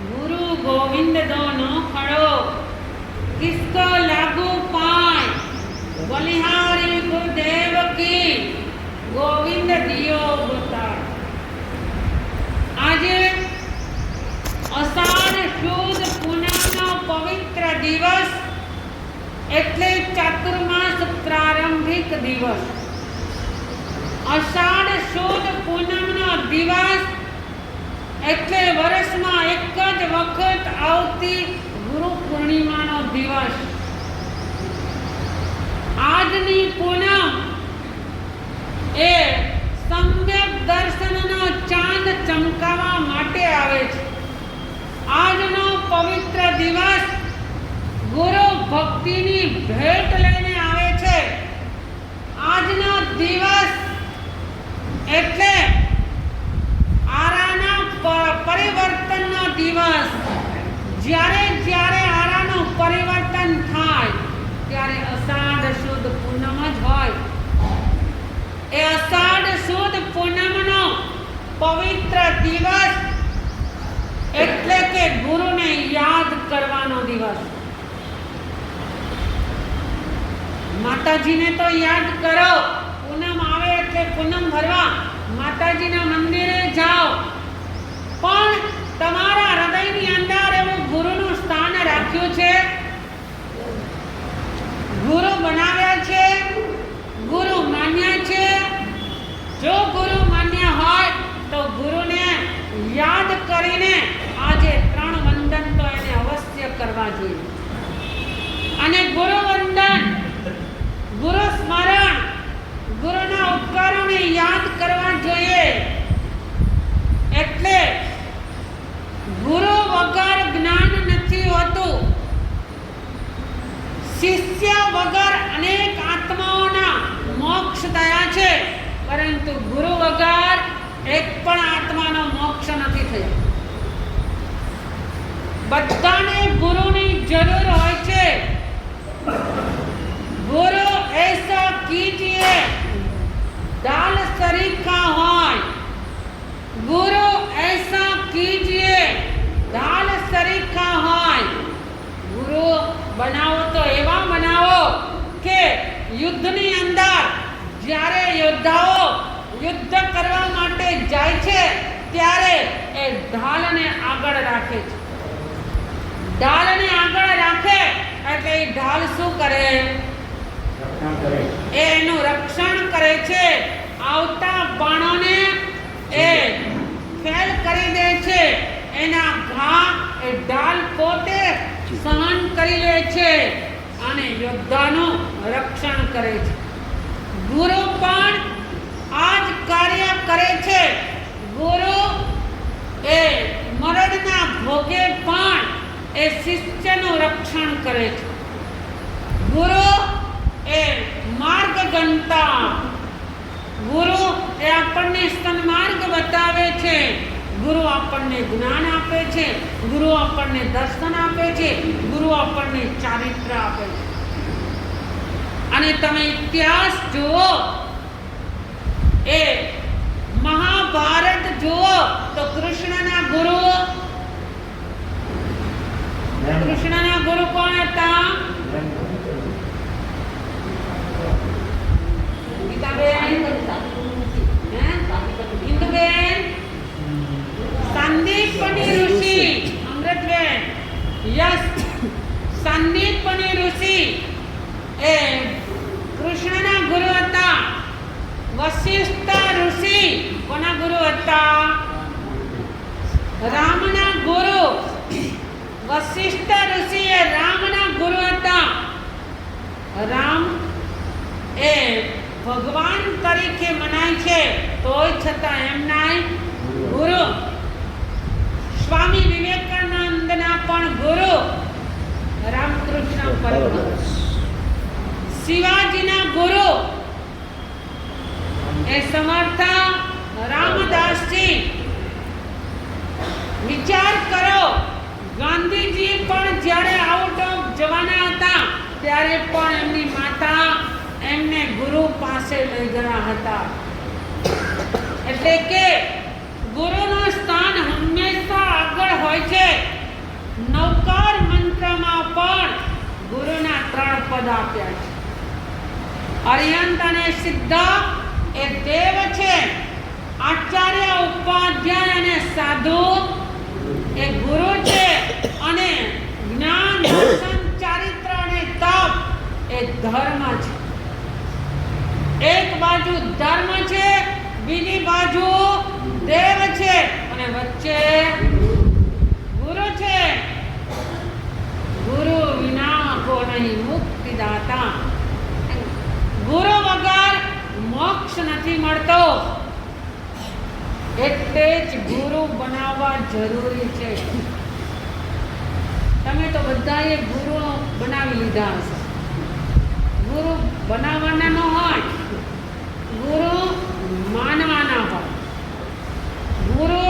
ગુરુ ગોવિંદ દોનો ખડો કિસકો લાગુ પાય બલિહારી ગુરુદેવ કી ગોવિંદ દિયો બતાય આજે અષાઢ સુદ પૂનમનો પવિત્ર દિવસ એટલે ચાતુર્માસ પ્રારંભિક દિવસ અષાઢ સુદ પૂનમનો દિવસ એટલે વર્ષમાં એક જ વખત આવતી ગુરુ પૂર્ણિમાનો દિવસ. આજની પૂનમ એ સમ્યક દર્શનનો ચાંદ ચમકાવવા માટે આવે છે. આજનો પવિત્ર દિવસ ગુરુ ભક્તિની ભેટ લઈને આવે છે. આજનો દિવસ એટલે આરાના પ- પરિવર્તનનો દિવસ જ્યારે જ્યારે આરાનું પરિવર્તન થાય, ત્યારે અષાઢ સુદ પૂનમ જ હોય. એ અષાઢ સુદ પૂનમનો પવિત્ર દિવસ એટલે કે ગુરુને યાદ કરવાનો દિવસ. માતાજીને તો યાદ કરો, પૂનમ આવે એટલે પૂનમ ભરવા માતાજીના મંદિરે જાઓ. પણ તમારા હૃદયની અંદર રાખ્યું છે. ગુરુ બનાવ્યા છે. ગુરુ માન્યા છે. જો ગુરુ માન્ય હોય તો ગુરુને યાદ કરીને આજે ત્રણ વંદન તો એને અવશ્ય કરવા જોઈએ અને ગુરુ વંદન ગુરુ સ્મરણ ગુરુના ઉપકારોને યાદ કરવા જોઈએ એટલે ગુરુ વગર જ્ઞાન નથી હોતું શિષ્ય વગર અનેક આત્માઓના મોક્ષ થયા છે, પરંતુ ગુરુ વગર એક પણ આત્માનો મોક્ષ નથી થયો. બધાને ગુરુની જરૂર હોય છે. ગુરુ એસા કીજીએ, દાલ સરીખા હોય. ગુરુ એસા કીજીએ, દાલ સરીકા હોય. ગુરુ બનાવો તો એવા બનાવો કે યુદ્ધની અંદર જ્યારે યોદ્ધાઓ યુદ્ધ કરવા માટે જાય છે ત્યારે એ ઢાલને આગળ રાખે છે. ઢાલને આગળ રાખે એટલે એ ઢાલ શું કરે? એ એનું રક્ષણ કરે છે. આવતા બાણોને એ ફેલ કરી દે છે. એના ઘા એ ઢાલ પોતે સહન કરી લે છે અને યોદ્ધાનું રક્ષણ કરે છે. ગુરુ પણ આ જ કાર્ય કરે છે. ગુરુ એ મરણના ભોગે પણ એ શિષ્યનું રક્ષણ કરે છે. ગુરુ એ માર્ગ ગણતા. ગુરુ એ આપણને સન્માર્ગ બતાવે છે. ગુરુ આપણને જ્ઞાન આપે છે. ગુરુ આપણને દર્શન આપે છે. ગુરુ આપણને ચારિત્ર આપે છે. અને તમે ઇતિહાસ જુઓ. એ મહાભારત જુઓ તો કૃષ્ણના ગુરુ. કૃષ્ણના ગુરુ કોણ હતા? ઇન્દુબેન સંદીપની ઋષિ. અમૃતબેન. યસ. સંદીપની ઋષિ. એ કૃષ્ણના ગુરુ હતા. વશિષ્ઠ ઋષિ કોના ગુરુ હતા? રામના ગુરુ. વશિષ્ઠ ઋષિ એ રામના ગુરુ હતા. રામ એ ભગવાન તરીકે મનાય છે, તોય છતાં એમના ગુરુ. સ્વામી વિવેકાનંદના પણ ગુરુ. રામકૃષ્ણ પરમહંસ શિવાજીના ગુરુ. એ સમર્થ રામદાસજી. વિચાર કરો, ગાંધીજી પણ જ્યારે આઉટ ઓફ જવાના હતા, ત્યારે પણ એમની માતા એમને ગુરુ પાસે લઈ ગયા હતા. એટલે કે ગુરુનું સ્થાન હંમેશા આગળ હોય છે. નવકાર મંત્રમાં પણ ગુરુના ત્રણ પદ આપ્યા છે. અરિયંત અને સિદ્ધ એ દેવ છે. આચાર્ય, ઉપાધ્યાય અને સાધુ એ ગુરુ છે અને જ્ઞાન, દર્શન, ચારિત્ર અને તપ એ ધર્મ છે. એક બાજુ ધર્મ છે, બીજી બાજુ દેવ છે અને વચ્ચે ગુરુ છે. ગુરુ વિના કો નહીં મુક્તિદાતા? ગુરુ વગર મોક્ષ નથી મળતો. એટલે જ ગુરુ બનાવવા જરૂરી છે. તમે તો બધાએ ગુરુ બનાવી લીધા હશે. ગુરુ બનાવવાના ન હોય, ગુરુ માનવાના હોય. ગુરુ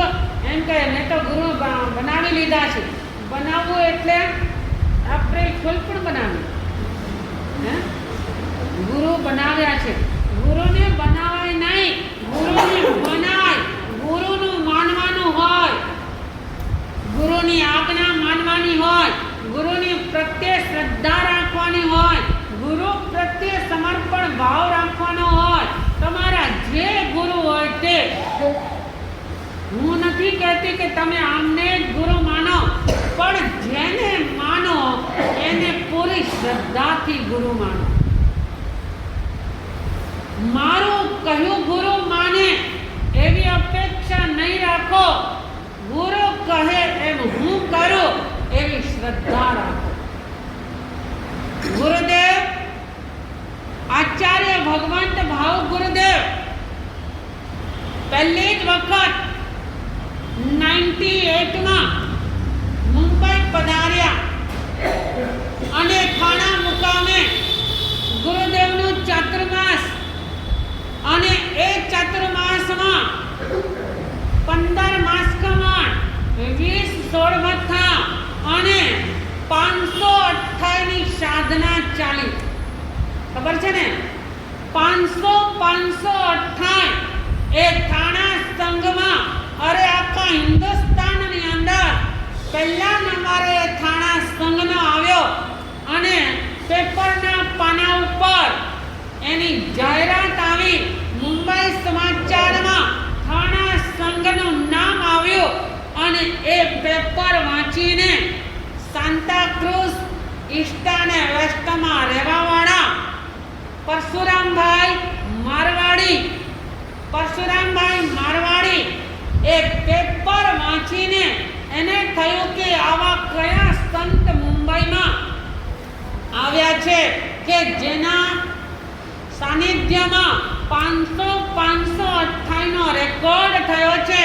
એમ કહે, મેં તો ગુરુ બનાવી લીધા છે. બનાવવું એટલે આપણે ફૂલ પણ બનાવ્યું હે? ગુરુ બનાવ્યા છે. ગુરુને બનાવાય નહીં. ગુરુને બનાય ગુરુનું માનવાનું હોય. ગુરુની આજ્ઞા માનવાની હોય. ગુરુની પ્રત્યે શ્રદ્ધા રાખવાની હોય. ગુરુ પ્રત્યે સમર્પણ ભાવ રાખવાનો હોય. તમારા જે ગુરુ હોય તે. હું નથી કહેતી કે તમે આમને જ ગુરુ માનો. પણ જેને માનો, એને પૂરી શ્રદ્ધાથી ગુરુ માનો. મારું કહ્યું ગુરુ માને, એવી અપેક્ષા નહીં રાખો. ગુરુ કહે એમ હું કરું, એવી શ્રદ્ધા રાખો. ગુરુદેવ, આચાર્ય ભગવંત ભાવ ગુરુદેવ, પહેલી જ વખત નાઇન્ટી એટમાં મુંબઈ પધાર્યા. અને ખાણા મુકામે ગુરુદેવનું ચાતુર્માસ અને એ ચતુર્માસમાં પંદર માસ કમાણ, વીસ સોળ મથા અને પાંચસો અઠ્ઠાઈની સાધના ચાલી. ખબર છે ને? પાંચસો પાંચસો અઠ્ઠાઈ એ થાણા સંઘમાં, અરે આખા હિન્દુસ્તાનની અંદર પહેલા નંબરે થાણા સંઘનો આવ્યો અને પેપરના પાના ઉપર એની જાહેરાત આવી. મુંબઈ સમાચારમાં થાણા સંઘનું નામ આવ્યું અને એ પેપર વાંચીને સાંતાક્રુઝ ઈસ્ટ અને વેસ્ટમાં રહેવાવાળા પરશુરામભાઈ મારવાડી પરશુરામભાઈ મારવાડી એ પેપર વાંચીને એને થયું કે આવા કયા સંત મુંબઈમાં આવ્યા છે કે જેના સાનિધ્યમાં પાંચસો પાંચસો અઠ્ઠાઈનો રેકોર્ડ થયો છે.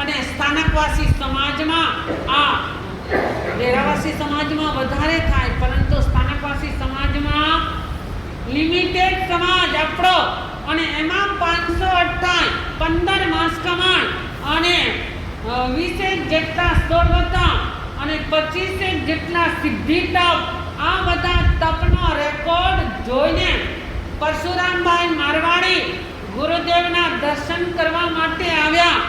અને સ્થાનકવાસી સમાજમાં આ ડેરાવાસી સમાજમાં વધારે થાય, પરંતુ સ્થાનકવાસી સમાજમાં લિમિટેડ સમાજ આપણો. અને એમાં પાંચસો અઠ્ઠાઈ, પંદર માસ કમાણ અને વીસે જેટલા સ્તોરવતા અને પચીસેક જેટલા સિદ્ધિ તપ. આ બધા તપનો રેકોર્ડ જોઈને પરશુરામભાઈ મારવાડી ગુરુદેવના દર્શન કરવા માટે આવ્યા.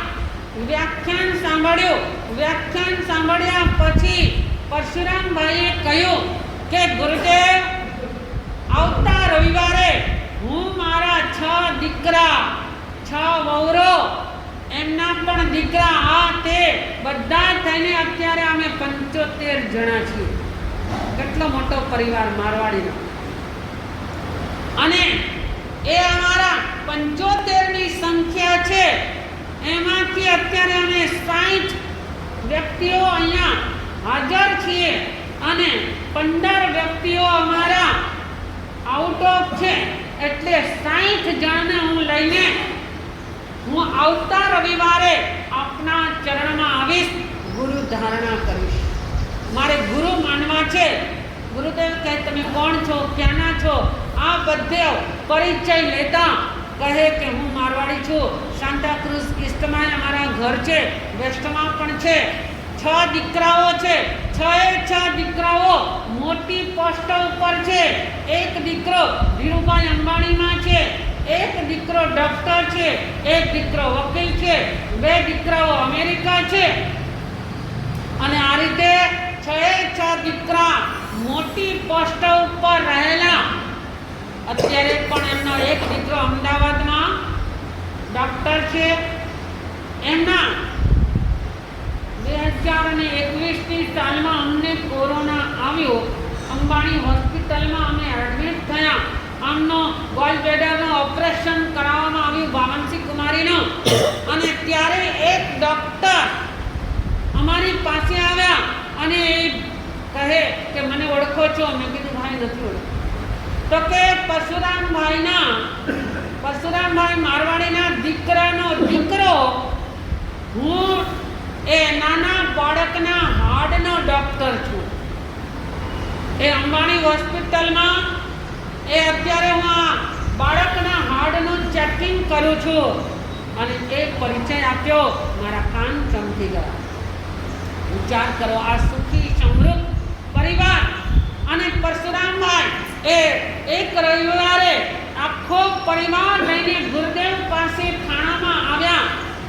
વ્યાખ્યાન સાંભળ્યું. વ્યાખ્યાન સાંભળ્યા પછી પરશુરામભાઈએ કહ્યું કે, ગુરુદેવ, આવતા રવિવારે હું મારા છ દીકરા, છ વહુરો, એમના પણ દીકરા, આ તે બધા થઈને અત્યારે અમે પંચોતેર જણા છીએ. કેટલો મોટો પરિવાર મારવાડીનો. અને એ અમારા પંચોતેરની સંખ્યા છે. એમાંથી અત્યારે અમે સાઠ વ્યક્તિઓ અહીંયા હાજર છીએ અને પંદર વ્યક્તિઓ અમારા આઉટ ઓફ છે. એટલે સાઠ જણને હું લઈને હું આવતા રવિવારે આપના ચરણમાં આવીશ, ગુરુ ધારણા કરીશ. મારે ગુરુ માનવા છે. ગુરુદેવ કહે, તમે કોણ છો? ક્યાંના છો? આ બધે પરિચય લેતા કહે કે હું મારવાડી છું. સાંતાક્રુઝ ઈસ્ટમાં અમારા ઘર છે, વેસ્ટમાં પણ છે. છ દીકરાઓ છે, છ એ છ દીકરાઓ મોટી પોસ્ટ ઉપર છે. એક દીકરો ધીરુભાઈ અંબાણીમાં છે, એક દીકરો ડોક્ટર છે, એક દીકરો વકીલ છે, બે દીકરાઓ અમેરિકા છે. અને આ રીતે છ એ છ દીકરા મોટી પોસ્ટ ઉપર રહે અત્યારે પણ એમનો એક દીકરો અમદાવાદમાં ડૉક્ટર છે. એમના બે હજાર અને એકવીસની સાલમાં અમને કોરોના આવ્યો. અંબાણી હોસ્પિટલમાં અમે એડમિટ થયા. આમનો ગોલબ્લેડરનું ઓપરેશન કરાવવામાં આવ્યું ભાવનસિંહ કુમારીનું. અને ત્યારે એક ડૉક્ટર અમારી પાસે આવ્યા અને એ કહે કે, મને ઓળખો છો. મેં કીધું, ભાઈ, નથી ઓળખતો. તો કે પરશુરામભાઈના પરશુરામભાઈ મારવાડીના દીકરાનો દીકરો, હું એ નાના બાળકના હાડનો ડૉક્ટર છું. એ અંબાણી હોસ્પિટલમાં એ અત્યારે હું આ બાળકના હાડનું ચેકિંગ કરું છું. અને એ પરિચય આપ્યો, મારા કાન ચમકી ગયા. વિચાર કરો, આ સુખી સમૃદ્ધ પરિવાર અને પરશુરામભાઈ એ એક રવિવારે આખો પરિવાર લઈને ગુરુદેવ પાસે થાણામાં આવ્યા.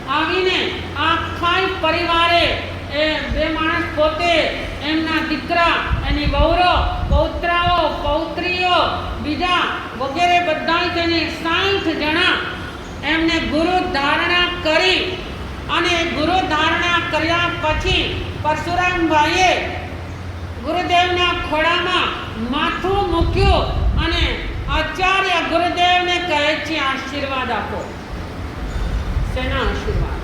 આવીને આખા પરિવારે એ બે માણસ પોતે એમના દીકરા, એની વહુરો, પૌત્રાઓ, પૌત્રીઓ, બીજા વગેરે બધા તેને સાઠ જણા એમને ગુરુ ધારણા કરી અને ગુરુ ધારણા કર્યા પછી પરશુરામભાઈએ ગુરુદેવના ખોળામાં માથું મૂક્યું અને આચાર્ય ગુરુદેવને કહે છે, આશીર્વાદ આપો. શેના આશીર્વાદ?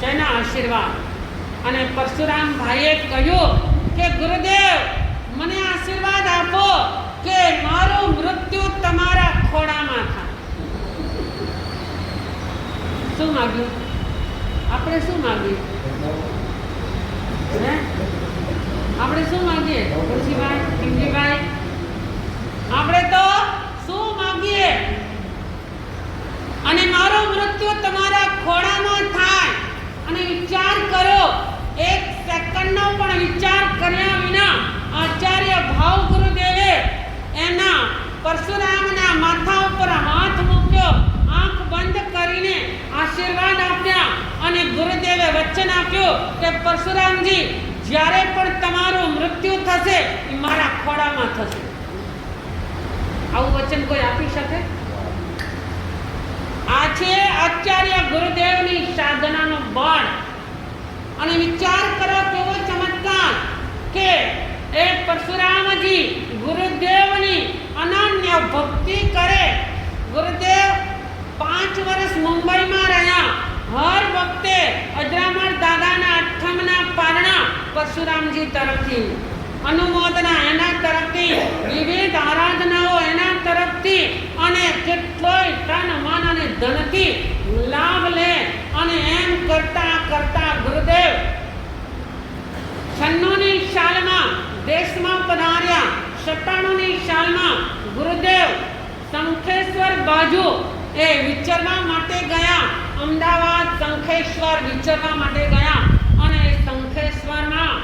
શેના આશીર્વાદ? અને પરશુરામભાઈએ કહ્યું કે, ગુરુદેવ, મને આશીર્વાદ આપો કે મારું મૃત્યુ તમારા ખોળામાં થાય. શું માગ્યું? આપણે શું માગ્યું? હે? આપણે શું માંગીએ? તુલસીભાઈ કિંજીભાઈ આપણે તો શું માંગીએ? અને મારો મૃત્યુ તમારા ખોળામાં થાય અને વિચાર કરો. એક સેકન્ડનો પણ વિચાર કર્યા વિના આચાર્ય ભાવ ગુરુદેવે એના પરશુરામના માથા ઉપર હાથ મૂક્યો, આંખ બંધ કરીને આશીર્વાદ આપ્યા અને ગુરુદેવે વચન આપ્યું કે પરશુરામજી જ્યારે પણ તમારું મૃત્યુ થશે, એ મારા ખોળામાં થશે. આવું વચન કોઈ આપી શકે? આ છે આચાર્ય ગુરુદેવની સાધનાનો બળ. અને વિચાર કરો કેવો ચમત્કાર કે એ પરશુરામજી ગુરુદેવની અનન્ય ભક્તિ કરે. ગુરુદેવ પાંચ વર્ષ મુંબઈમાં રહ્યા. હર વખતે અજરામણ દાદાના અઠમના પારણા પરશુરામજી તરફથી, અનુમોદના એના તરફથી, વિવિધ આરાધનાઓ એના તરફથી અને કેટલોય તન મન અને ધનથી લાભ લે અને એમ કરતા કરતા ગુરુદેવ છન્નુની શાલમાં દેશમાં પધાર્યા, સત્તાણુની શાલમાં ગુરુદેવ શંખેશ્વર બાજુ એ વિચરવા માટે ગયા. અમદાવાદ શંખેશ્વર વિચરવા માટે ગયા અને શંખેશ્વરમાં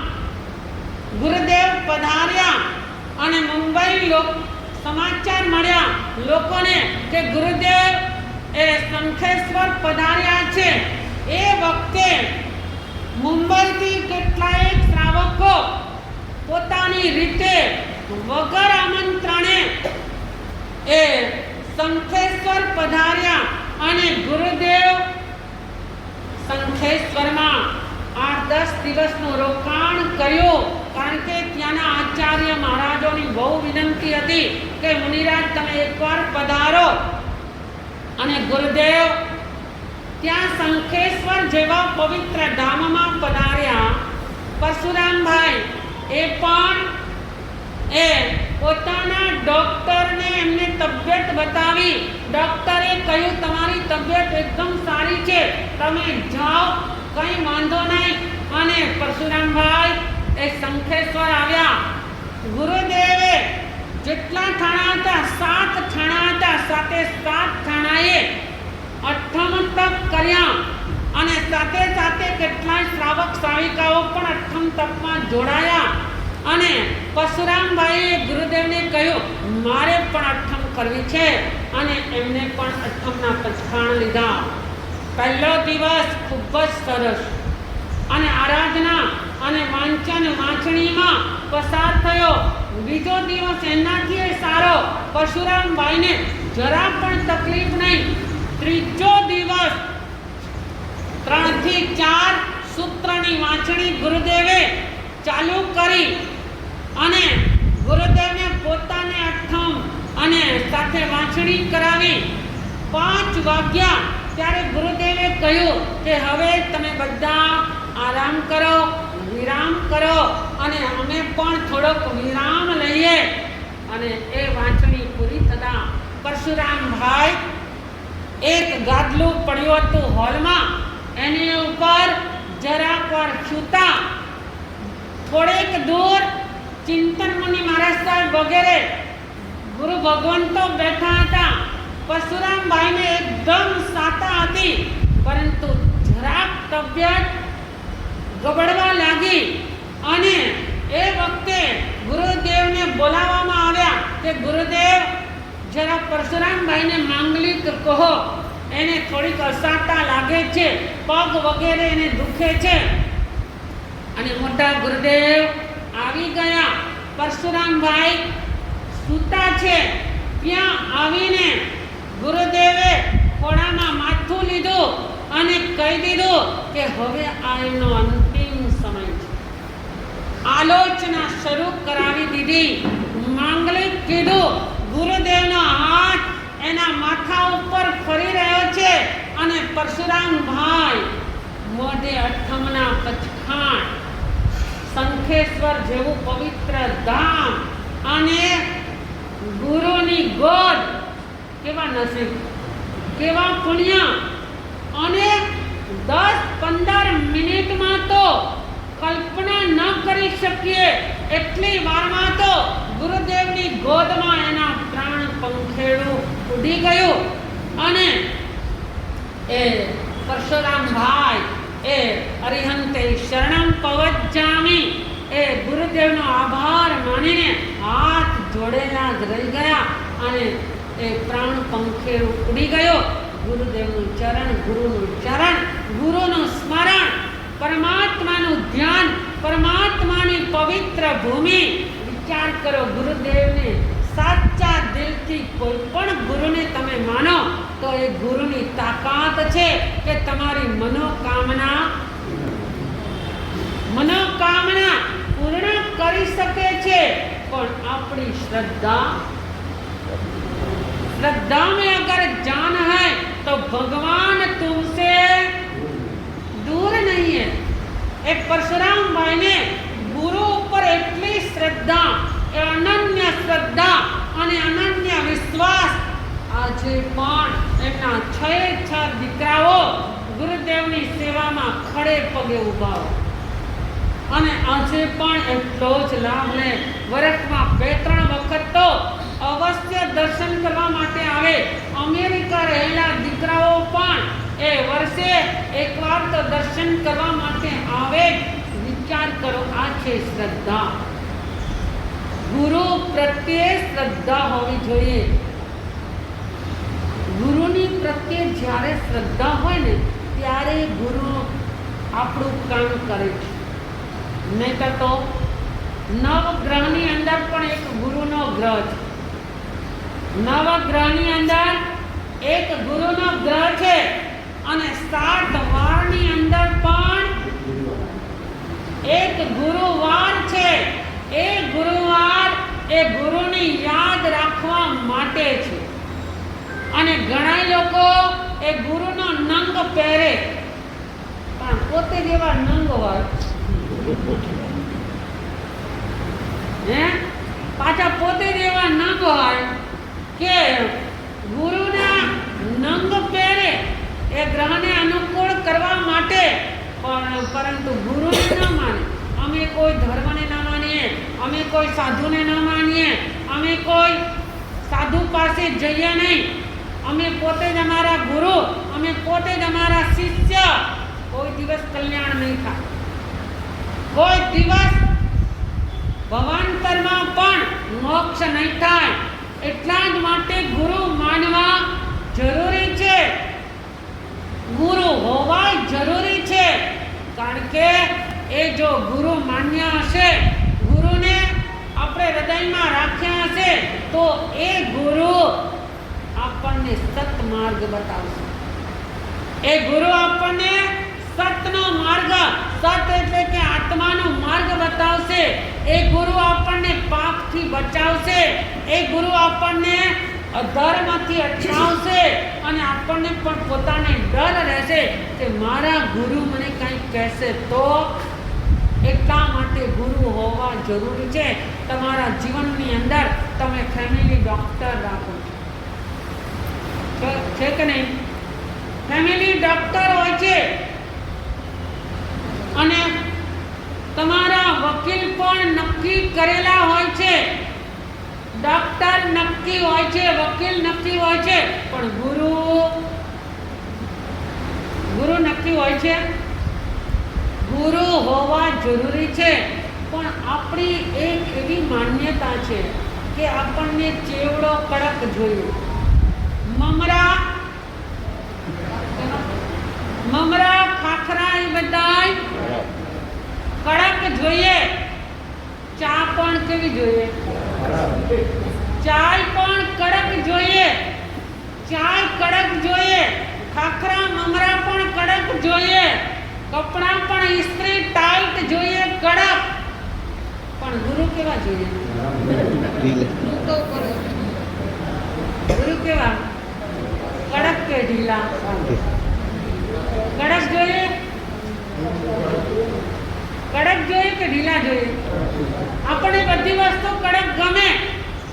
ગુરુદેવ પધાર્યા અને મુંબઈ લોક સમાચાર મળ્યા લોકોને કે ગુરુદેવ એ શંખેશ્વર પધાર્યા છે. એ વખતે મુંબઈથી કેટલાય શ્રાવકો પોતાની રીતે વગર આમંત્રણે એ શંખેશ્વર પધાર્યા. અને ગુરુદેવ શંખેશ્વરમાં આઠ દસ દિવસનું રોકાણ કર્યું. કારણ કે ત્યાંના આચાર્ય મહારાજોની બહુ વિનંતી હતી કે, મુનિરાજ, તમે એકવાર પધારો. અને ગુરુદેવ ત્યાં શંખેશ્વર જેવા પવિત્ર ધામમાં પધાર્યા. પરશુરામભાઈ, એ પણ એ પોતાના ડોક્ટરને એમને તબિયત બતાવી. ડોક્ટરે કહ્યું, તમારી તબિયત એકદમ સારી છે. તમે જાઓ, કંઈ વાંધો નહીં. અને પરશુરામભાઈ એ શંખેશ્વર આવ્યા. ગુરુદેવે, જેટલા થાણા હતા, સાત થાણા હતા, સાથે સાત થાણાએ અઠમ તપ કર્યા. અને સાથે સાથે કેટલાય શ્રાવક શ્રાવિકાઓ પણ અઠમ તપમાં જોડાયા. અને પરશુરામભાઈએ ગુરુદેવને કહ્યું, મારે પણ અઠમ કરવી છે. અને એમને પણ અઠમના પ્રસ્થાન લીધા. પહેલો દિવસ ખૂબ જ સરસ. અને આરાધના અને વાંચન વાંચણીમાં પસાર થયો. બીજો દિવસ એનાથી સારો. પરશુરામભાઈને જરા પણ તકલીફ નહીં. ત્રીજો દિવસ ત્રણથી ચાર સૂત્રની વાંચણી ગુરુદેવે ચાલુ કરી. અને ગુરુદેવને પોતાને અઠમ અને સાથે વાંચણી કરાવી. પાંચ વાગ્યા ત્યારે ગુરુદેવે કહ્યું કે હવે તમે બધા આરામ કરો, વિરામ કરો અને અમે પણ થોડોક વિરામ લઈએ. અને એ વાંચણી પૂરી થતાં પરશુરામભાઈ એક ગાદલું પડ્યું હતું હોલમાં. એની ઉપર જરાક વાર છૂતા થોડેક દૂર ચિંતન મુનિ મહારાજ સાહેબ વગેરે ગુરુ ભગવંતો બેઠા હતા. પરશુરામભાઈને એકદમ સાતા હતી. પરંતુ જરાક તબિયત ગબડવા લાગી અને એ વખતે ગુરુદેવને બોલાવવામાં આવ્યા કે, ગુરુદેવ, જરા પરશુરામભાઈને માંગલિક કહો. એને થોડીક અસાતા લાગે છે, પગ વગેરે એને દુખે છે. અને મોટા ગુરુદેવ પરશુરામભાઈ સૂતા છે. ત્યાં આવીને ગુરુદેવે ખોળામાં માથું લીધું અને કહી દીધું કે હવે આ એમનો અંતિમ સમય છે. આલોચના શરૂ કરાવી દીધી. માંગલિક કીધું, ગુરુદેવનો હાથ એના માથા ઉપર ફરી રહ્યો છે અને પરશુરામભાઈ મોઢે અઠમના પચખાણ શંખેશ્વર જેવું પવિત્ર ધામ અને ગુરુની ગોદ. કેવા નસીબ, કેવા પુણ્ય. અને દસ પંદર મિનિટમાં તો કલ્પના ન કરી શકીએ એટલી વારમાં તો ગુરુદેવની ગોદમાં એના પ્રાણ પંખેડું ઉડી ગયું. અને એ પરશુરામભાઈ એ અરિહંતે શરણમ પવજ્જામી. એ ગુરુદેવનો આભાર માનીને હાથ જોડેલા જ રહી ગયા અને એ પ્રાણ પંખે ઉડી ગયો. ગુરુદેવનું ચરણ, ગુરુનું ચરણ, ગુરુનું સ્મરણ, પરમાત્માનું ધ્યાન, પરમાત્માની પવિત્ર ભૂમિ. વિચાર કરો, ગુરુદેવને સાચા દિલથી કોઈ પણ ગુરુને તમે માનો તો એ ગુરુની તાકાત છે કે તમારી મનોકામના મનોકામના પૂર્ણ કરી શકે છે પણ આપણી શ્રદ્ધા श्रद्धा में अगर जान है तो भगवान तुमसे दूर नहीं है एक परशुराम भाई ने ગુરુ ઉપર એટલી શ્રદ્ધા એ અનન્ય શ્રદ્ધા અને અનન્ય વિશ્વાસ. આજે પણ એમના છ છ દીકરાઓ ગુરુદેવની સેવામાં ખડે પગે ઊભા અને આજે પણ એટલો જ લાભ લે. વર્ષમાં બે ત્રણ વખત તો અવશ્ય દર્શન કરવા માટે આવે. અમેરિકા રહેલા દીકરાઓ પણ એ વર્ષે એકવાર તો દર્શન કરવા માટે આવે વિચાર કરો, આ છે શ્રદ્ધા. ગુરુ પ્રત્યે શ્રદ્ધા હોવી જોઈએ. ગુરુની પ્રત્યે જ્યારે શ્રદ્ધા હોય ને, ત્યારે ગુરુ આપણું કામ કરે છે. નહીતર તો નવગ્રહની અંદર પણ એક ગુરુનો ગ્રહ છે. નવગ્રહની અંદર એક ગુરુનો ગ્રહ છે અને સાત વારની અંદર પણ એક ગુરુવાર છે. એ ગુરુવાર એ ગુરુની યાદ રાખવા માટે છે. અને ઘણા લોકો એ ગુરુનો નંગ પહેરે. પણ પોતે જેવા નંગ હોય. હે? પાછા પોતે જ એવા નંગ હોય કે ગુરુના નંગ પહેરે એ ગ્રહને અનુકૂળ કરવા માટે. પણ પરંતુ ગુરુને ન માને. અમે કોઈ ધર્મને માનીએ. અમે કોઈ સાધુને ન માનીએ. અમે કોઈ સાધુ પાસે જઈએ નહીં. અમે પોતે જ અમારા ગુરુ, અમે પોતે જ અમારા શિષ્ય. કોઈ દિવસ કલ્યાણ નહીં થાય. કોઈ દિવસ ભવાંતરમાં પણ મોક્ષ નહીં થાય. એટલા જ માટે ગુરુ માનવા જરૂરી છે. ગુરુ હોવા જરૂરી છે. કારણ કે એ જો ગુરુ માન્ય હશે હૃદયમાં રાખ્યા હશે, તો એ ગુરુ આપણને સત માર્ગ બતાવશે. એ ગુરુ આપણને સતનો માર્ગ, સત એટલે કે આત્માનો માર્ગ બતાવશે. એ ગુરુ આપણને પાપથી બચાવશે. એ ગુરુ આપણને અધર્મથી અટકાવશે અને આપણને પણ પોતાને ડર રહેશે કે મારા ગુરુ મને કંઈક કહેશે તો એટલા માટે ગુરુ હોવા જરૂરી છે? તમારા જીવનની અંદર તમે ફેમિલી ડોક્ટર રાખો છે. કે નહીં? ફેમિલી ડોક્ટર હોય છે. અને તમારા વકીલ પણ નક્કી કરેલા હોય છે. ડોક્ટર નક્કી હોય છે, વકીલ નક્કી હોય છે. પણ ગુરુ ગુરુ નક્કી હોય છે? ગુરુ હોવા જરૂરી છે. પણ આપણી એક એવી માન્યતા છે કે આપણને ચેવડો કડક જોયો. મમરા મમરા, ખાખરા એ બધાય કડક જોઈએ. ચા પણ કેવી જોઈએ? ચાય પણ કડક જોઈએ. ચાય કડક જોઈએ. ખાખરા, મમરા પણ કડક જોઈએ. કપડાં પણ ઇસ્ત્રી ટાઈટ જોઈએ કડક. પણ ગુરુ કેવા જોઈએ? ગુરુ કેવા? કડક કે ઢીલા? કડક જોઈએ? કડક જોઈએ કે ઢીલા જોઈએ? આપણે બધી વસ્તુ કડક ગમે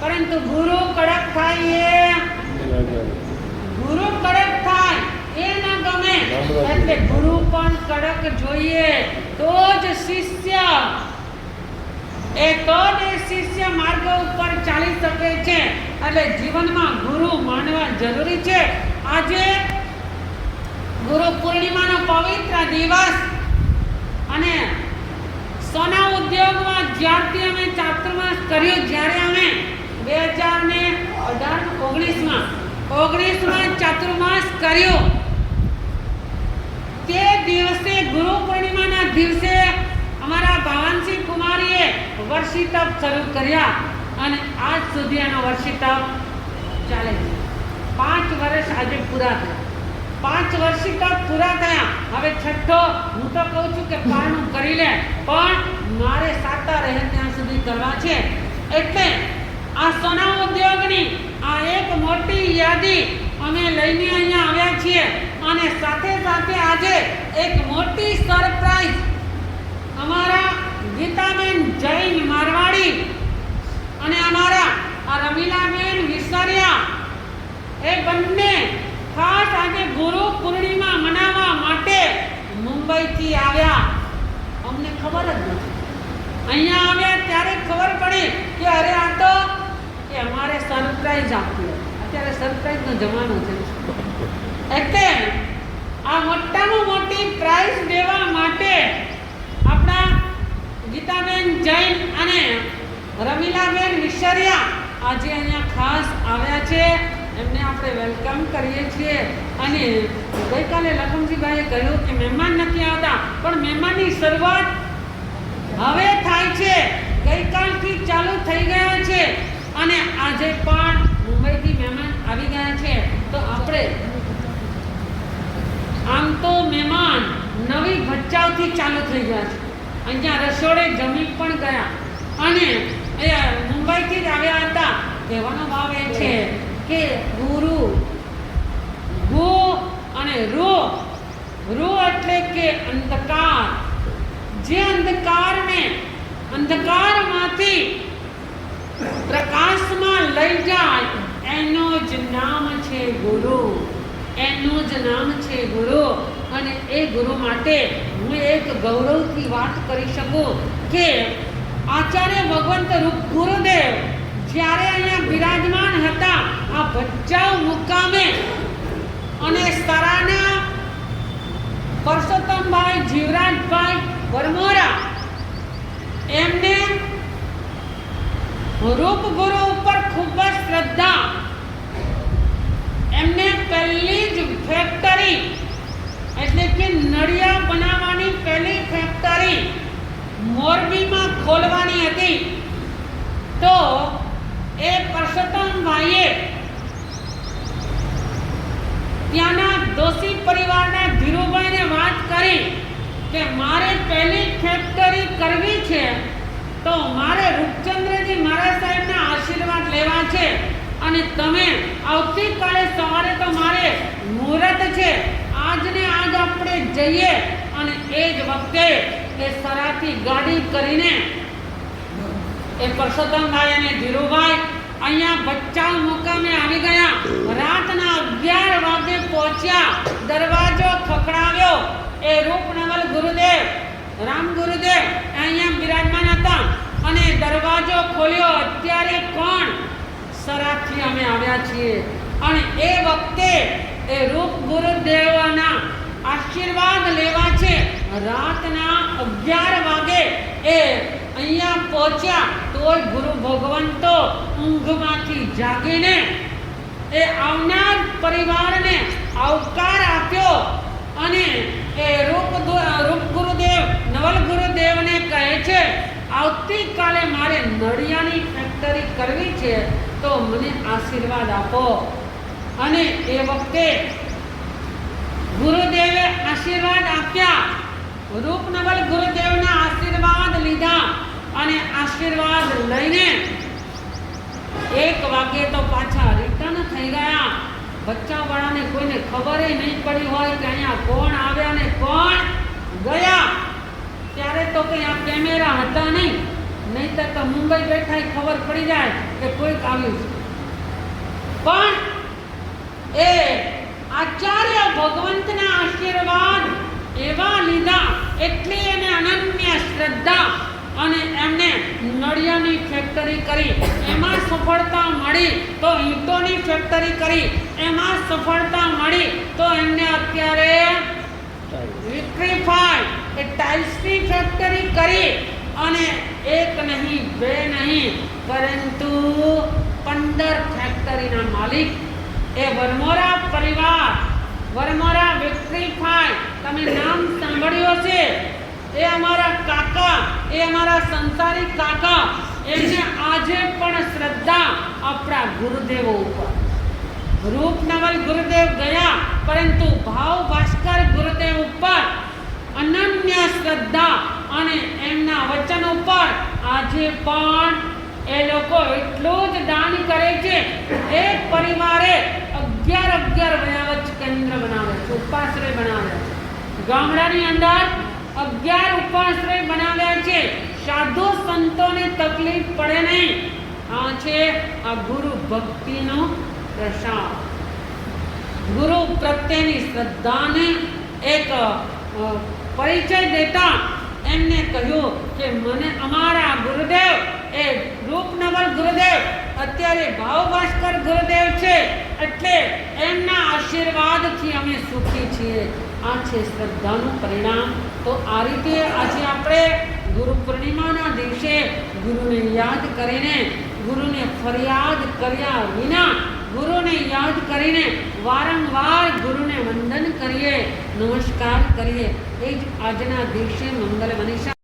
પરંતુ ગુરુ કડક થાય એ ગુરુ કડક થાય એ એટલે ગુરુ પણ કડક જોઈએ તો જ શિષ્ય એ તો જ શિષ્ય માર્ગ ઉપર ચાલી શકે છે. એટલે જીવનમાં ગુરુ માનવા જરૂરી છે. આજે ગુરુ પૂર્ણિમાનો પવિત્ર દિવસ અને સોના ઉદ્યોગમાં જ્યારથી અમે ચાતુર્માસ કર્યું, જ્યારે અમે બે હજાર ને અઢાર ઓગણીસમાં ઓગણીસમાં ચાતુર્માસ કર્યું. તે દિવસે ગુરુ પૂર્ણિમાના દિવસે અમારા ભાવાનસિંહ કુમારીએ વર્ષી તપ શરૂ કર્યા અને આજ સુધી એનો વર્ષી તપ ચાલે છે. પાંચ વર્ષ આજે પૂરા થયા. પાંચ વર્ષી તક પૂરા થયા. હવે છઠ્ઠો, હું તો કહું છું કે પારણું કરી લે. પણ મારે સાતા રહે ત્યાં સુધી કરવા છે. એટલે આ સોના ઉદ્યોગની આ એક મોટી યાદી અમે લઈને અહીંયા આવ્યા છીએ. અને સાથે સાથે આજે એક મોટી સરપ્રાઈઝ અમારા ગીતાબેન જૈન મારવાડી અને અમારા આ રમીલાબેન વિસરિયા, એ બંને ખાસ આજે ગુરુ પૂર્ણિમા મનાવવા માટે મુંબઈથી આવ્યા. અમને ખબર જ નથી. અહીંયા આવ્યા ત્યારે ખબર પડી કે અરે આ તો કે અમારે સરપ્રાઈઝ આપ્યો. અત્યારે સરપ્રાઈઝનો જમાનો છે. એટલે આ મોટામાં મોટી પ્રાઇઝ દેવા માટે આપણા ગીતાબેન જૈન અને રમીલાબેન વિસરિયા આજે અહીંયા ખાસ આવ્યા છે. એમને આપણે વેલકમ કરીએ છીએ. અને ગઈકાલે લખમજીભાઈએ કહ્યું કે મહેમાન નથી આવતા, પણ મહેમાનની શરૂઆત હવે થાય છે. ગઈકાલથી ચાલુ થઈ ગયા છે. અને આજે પણ મુંબઈથી મહેમાન આવી ગયા છે. તો આપણે આમ તો મહેમાન નવી ભચાઉથી ચાલુ થઈ ગયા છે. અહીંયા રસોડે જમી પણ ગયા. અને એ મુંબઈથી જ આવ્યા હતા. કહેવાનો ભાવ એ છે કે ગુરુ, ગો અને રો. રો એટલે કે અંધકાર. જે અંધકારને અંધકારમાંથી પ્રકાશમાં લઈ જાય, એનો જ નામ છે ગુરુ. એનું જ નામ છે ગુરુ. અને એ ગુરુ માટે હું એક ગૌરવથી વાત કરી શકું કે આચાર્ય ભગવંત રૂપ ગુરુદેવ જ્યારે અહીંયા બિરાજમાન હતા, આ ભચાઉ મુકામે અને સરાના પરસોત્તમભાઈ જીવરાજભાઈ વરમોરા એમને રૂપ ગુરુ ઉપર ખૂબ જ શ્રદ્ધા એમને પહેલી જ ફેક્ટરી એટલે કે નળિયા બનાવવાની પહેલી ફેક્ટરી મોરબીમાં ખોલવાની હતી. તો એ પરસોત્તમભાઈએ ત્યાંના દોષી પરિવારના ધીરુભાઈને વાત કરી કે મારે પહેલી ફેક્ટરી કરવી છે, તો મારે રૂપચંદ્રજી મારા સાહેબના આશીર્વાદ લેવા છે. અને તમે આવતીકાલે સવારે તો મારે મુહૂર્ત છે. આજને આજ આપણે જઈએ અને એ જ વખતે એ સરાથી ગાડી કરીને એ પરસોત્તમભાઈ અને ધીરુભાઈ અહીંયા બચ્ચાઓ મુકામે આવી ગયા. રાતના અગિયાર વાગે પહોંચ્યા. દરવાજો ખખડાવ્યો. એ રૂપનવલ ગુરુદેવ, રામ ગુરુદેવ અહીંયા બિરાજમાન હતા. અને દરવાજો ખોલ્યો. અત્યારે કોણ? સરાથી અમે આવ્યા છીએ. અને એ વખતે એ રૂપ ગુરુદેવના આશીર્વાદ લેવા છે. રાતના અગિયાર વાગે એ અહીંયા પહોંચ્યા તોય ગુરુ ભગવંતો ઊંઘમાંથી જાગીને એ આવનાર પરિવારને આવકાર આપ્યો અને એ રૂપ રૂપ ગુરુદેવ, નવલ ગુરુદેવને કહે છે, આવતીકાલે મારે નળિયાની ફેક્ટરી કરવી છે. તો મને આશીર્વાદ આપો. અને એ વખતે ગુરુદેવે આશીર્વાદ આપ્યા. રૂપનવલ ગુરુદેવના આશીર્વાદ લીધા અને આશીર્વાદ લઈને એક વાગે તો પાછા રિટર્ન થઈ ગયા. બચ્ચાવાળાને કોઈને ખબર નહીં પડી હોય કે અહીંયા કોણ આવ્યા ને કોણ ગયા. ત્યારે તો કંઈ આ કેમેરા હતા નહીં. નહીંતર તો મુંબઈ બેઠા ખબર પડી જાય કે કોઈક આવ્યું છે. પણ એ આચાર્ય ભગવંતના આશીર્વાદ એવા લીધા એટલી એને અનન્ય શ્રદ્ધા અને એમને નળિયાની ફેક્ટરી કરી. એમાં સફળતા મળી તો ઈંટોની ફેક્ટરી કરી. એમાં સફળતા મળી તો એમને અત્યારે વિક્રીફાઈ એ ટાઇલ્સની ફેક્ટરી કરી. અને એક નહીં, બે નહીં, પરંતુ પંદર ફેક્ટરીના માલિક. એ વરમોરા પરિવાર, વરમોરા વિક્રીફાઈ તમે નામ સાંભળ્યો છે એ અમારા કાકા, એ અમારા સંસારી કાકા. એને આજે પણ શ્રદ્ધા આપણા ગુરુદેવો ઉપર. રૂપનવલ ગુરુદેવ ગયા, પરંતુ ભાવ ભાસ્કર ગુરુદેવ ઉપર અનન્ય શ્રદ્ધા અને એમના વચન ઉપર આજે પણ એ લોકો એટલું જ દાન કરે છે. એક પરિવારે અગિયાર અગિયાર વયાવચ કેન્દ્ર બનાવે છે, ઉપાશ્રય બનાવે છે. ગામડાની અંદર અગિયાર ઉપાશ્રય બનાવ્યા છે. સાધુ સંતોને તકલીફ પડે નહીં. આ છે આ ગુરુ ભક્તિનો પ્રસાદ. ગુરુ પ્રત્યેની શ્રદ્ધાને એક પરિચય દેતા એમને કહ્યું કે મને અમારા ગુરુદેવ એ રૂપનગર ગુરુદેવ, અત્યારે ભાવભાસ્કર ગુરુદેવ છે, એટલે એમના આશીર્વાદથી અમે સુખી છીએ. આ છે શ્રદ્ધાનું પરિણામ. તો આ રીતે આજે આપણે ગુરુ પૂર્ણિમાના દિવસે ગુરુને યાદ કરીને ગુરુને ફરિયાદ કર્યા વિના ગુરુને યાદ કરીને વારંવાર ગુરુને વંદન કરીએ, નમસ્કાર કરીએ. એ જ આજના દિવસે મંગલ મનીષા